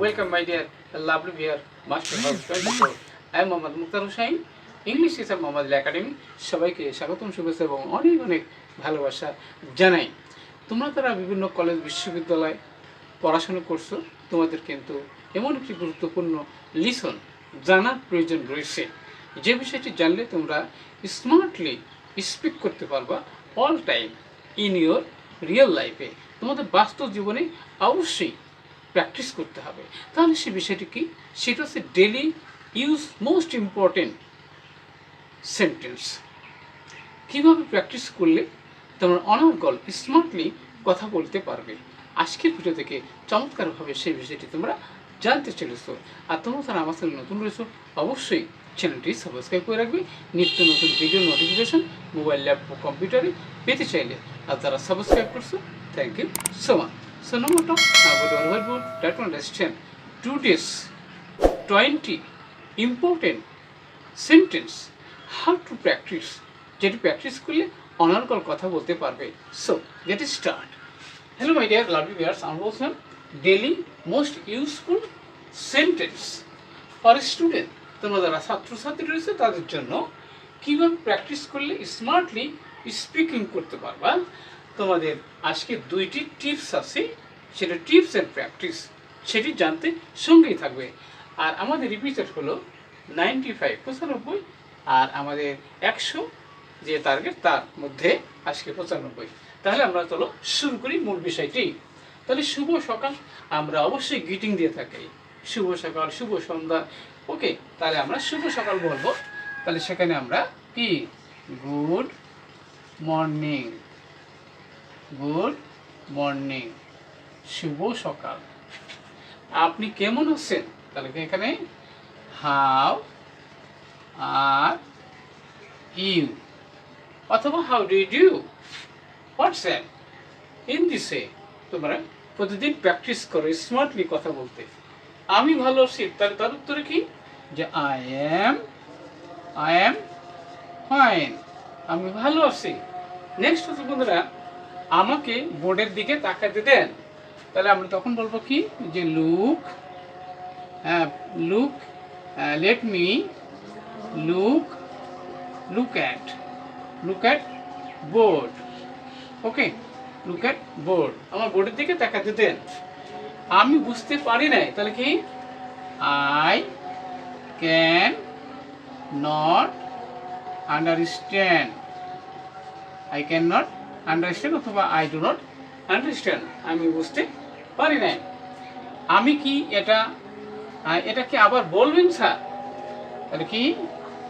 Welcome, my dear lovely viewer, Master House 24. I am Mohammad Mukhtar Hussain, English teacher Mohammad academy সবাইকে স্বাগতম শুভেচ্ছা এবং অনেক অনেক ভালোবাসা জানাই। তোমরা তারা বিভিন্ন কলেজ বিশ্ববিদ্যালয় পড়াশোনা করছ তোমাদের কিন্তু এমন একটি গুরুত্বপূর্ণ লিসন জানার প্রয়োজন রয়েছে। যে বিষয়টি জানলে তোমরা স্মার্টলি স্পিক করতে পারবা all time in your real লাইফে তোমাদের বাস্তব জীবনে অবশ্যই প্র্যাকটিস করতে হবে। তাহলে সে বিষয়টি কি? সেটা হচ্ছে daily use most important sentence. কীভাবে প্র্যাকটিস করলে তোমরা অনর্গল স্মার্টলি কথা বলতে পারবে? আজকের ভিডিও থেকে চমৎকারভাবে সেই বিষয়টি তোমরা জানতে চলেছো। আর তোমরা তারা আমার চ্যানেল নতুন রয়েছো, অবশ্যই চ্যানেলটি সাবস্ক্রাইব করে রাখবে। নিত্য নতুন ভিডিও নোটিফিকেশন মোবাইল ল্যাপটপ কম্পিউটারে পেতে চাইলে। আর যারা সাবস্ক্রাইব করছ thank you so much so no to our whiteboard try to understand today's 20 important. Sentence. How to practice. যেটি প্র্যাকটিস করলে অনার্গল কথা বলতে পারবে। So get start hello my dear lovely viewers আমরা বলছিলাম daily most useful sentence for student তোমরা যারা ছাত্রছাত্রী রয়েছে, তাদের জন্য কীভাবে প্র্যাকটিস করলে স্মার্টলি স্পিকিং করতে পারবা? তোমাদের আজকে দুইটি টিপস আছে, সেটা টিপস অ্যান্ড প্র্যাকটিস সেটি জানতে সঙ্গেই থাকবে। আর আমাদের রিপিটেড হলো নাইনটি ফাইভ পঁচানব্বই, আর আমাদের একশো, যে টার্গেট তার মধ্যে আজকে পঁচানব্বই। তাহলে আমরা চলো শুরু করি মূল বিষয়টি। তাহলে শুভ সকাল, আমরা অবশ্যই গ্রিটিং দিয়ে থাকি। শুভ সকাল, শুভ সন্ধ্যা। ওকে, তাহলে আমরা শুভ সকাল বলব। তাহলে সেখানে আমরা কি? Good morning good morning. শুভ সকাল। আপনি কেমন আছেন? তাহলে এখানে? How are you? অথবা how did you? WhatsApp in দিসে তোমরা প্রতিদিন প্র্যাকটিস করো, স্মার্টলি কথা বলতে। আমি ভালো আছি। তার তার উত্তরে কি? যে I am I am fine. আমি ভালো আছি। নেক্সট হচ্ছে বন্ধুরা আমাকে বোর্ডের দিকে তাকাতে দেন। তাহলে আমরা তখন বলব কি? যে, look look let me, look look at look at board. Okay? Look at board. আমার বোর্ডের দিকে তাকাতে দেন। আমি বুঝতে পারি নাই। তাহলে কি? I can not understand. I can not understand অথবা আই ডু নট আন্ডারস্ট্যান্ড আমি বুঝতে পারি নাই। আমি কি এটা এটা কি আবার বলবেন, স্যার? তাহলে কি?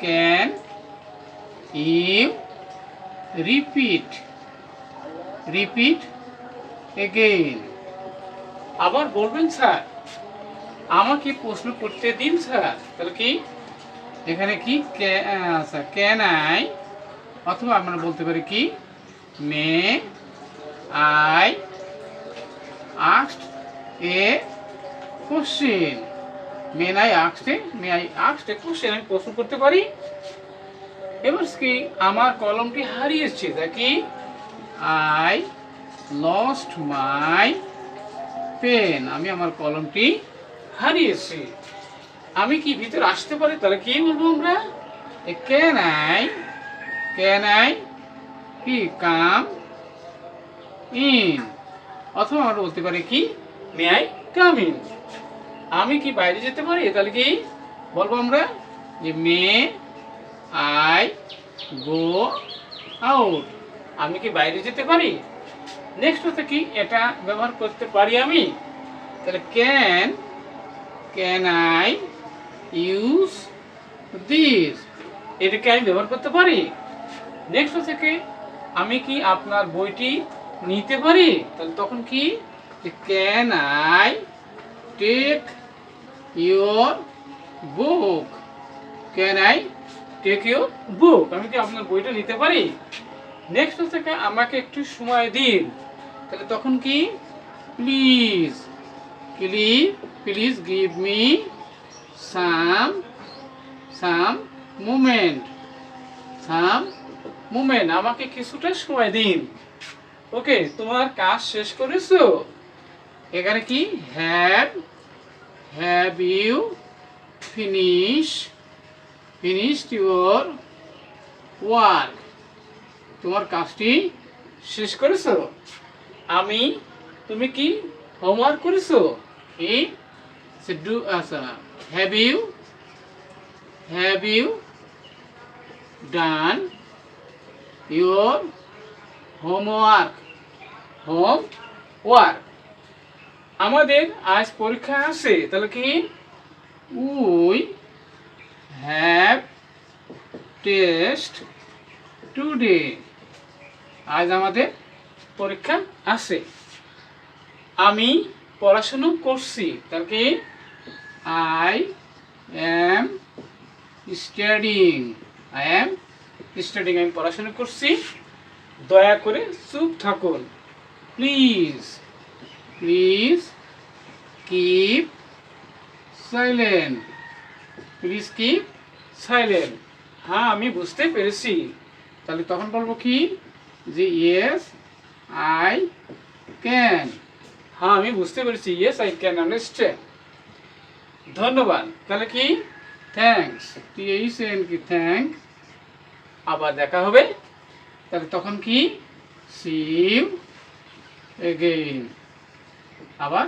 Can you repeat repeat again আবার বলবেন, স্যার? আমাকে প্রশ্ন করতে দিন, স্যার। তাহলে কি? এখানে কি? ক্যান আই অথবা আমরা বলতে পারি কি? May, I ask a, question. Men I ask may I ask a question, আমি প্রশ্ন করতে পারি? এবার কি, আমার কলমটি হারিয়েছে, তা কি? আই লস্ট মাই পেন আমি আমার কলমটি হারিয়েছি। আমি কি ভিতরে আসতে পারি? তাহলে কি বলব আমরা? ক্যান আই ক্যান আই কি কাম? ইন। অথবা আমরা বলতে পারি কি? মে আই কাম ইন আমি কি বাইরে যেতে পারি? তাহলে কি? বলব আমরা যে মে আই গো আউট। আমি কি বাইরে যেতে পারি? নেক্সট হচ্ছে কি? এটা ব্যবহার করতে পারি আমি। তাহলে can can I use this এটাকে আমি ব্যবহার করতে পারি? নেক্সট হচ্ছে কি? আমি কি আপনার বইটি নিতে পারি? তাহলে তখন কি? Can I take your book can I take your book আমি কি আপনার বইটা নিতে পারি? নেক্সট হচ্ছে আমাকে একটু সময় দিন। তাহলে তখন কি? Please please please give me some some moment some moment আমাকে কিছুটা সময় দিন। ওকে, তোমার কাজ শেষ করেছ? এখানে কি? Have have you finish finished your work. তোমার কাজটি শেষ করেছ? আমি, তুমি কি হোমওয়ার্ক করেছ? কি ডু আচ্ছা have you have you done. Your homework home work আমাদের আজ পরীক্ষা আছে, তাহলে কি? উই হ্যাভ টেস্ট টুডে আজ আমাদের পরীক্ষা আছে। আমি পড়াশুনো করছি, তাহলে কি? I am studying I am studying আমি পড়াশোনা করছি। দয়া করে চুপ থাকুন। Please please keep silent please keep silent হ্যাঁ আমি বুঝতে পেরেছি। তাহলে তখন বলব কি? যে ইয়েস আই ক্যান হ্যাঁ আমি বুঝতে পেরেছি। ইয়েস আই ক্যান আন্ডারস্ট্যান্ড ধন্যবাদ। তাহলে কি? থ্যাঙ্কস টি এইচ এন কি থ্যাঙ্ক আবার দেখা হবে। তাহলে তখন কি? সিম এগেইন আবার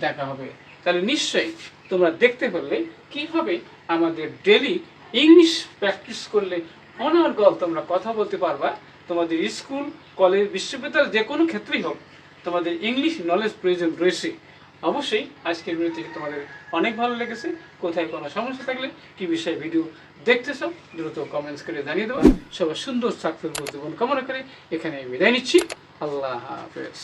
দেখা হবে। তাহলে নিশ্চয়ই তোমরা দেখতে পারলে কীভাবে আমাদের ডেলি ইংলিশ প্র্যাকটিস করলে অনর্গল তোমরা কথা বলতে পারবা। তোমাদের স্কুল, কলেজ, বিশ্ববিদ্যালয় যে কোনো ক্ষেত্রেই হোক, তোমাদের ইংলিশ নলেজ প্রয়োজন রয়েছে। অবশ্যই আজকের ভিডিও থেকে তোমাদের অনেক ভালো লেগেছে। কোথায় কোনো সমস্যা থাকলে কি বিষয়ে ভিডিও দেখতেছ, দ্রুত কমেন্টস করে জানিয়ে দেবো। সবার সুন্দর, সাকসেসফুল জীবন কামনা করে এখানে বিদায় নিচ্ছি। আল্লাহ হাফেজ।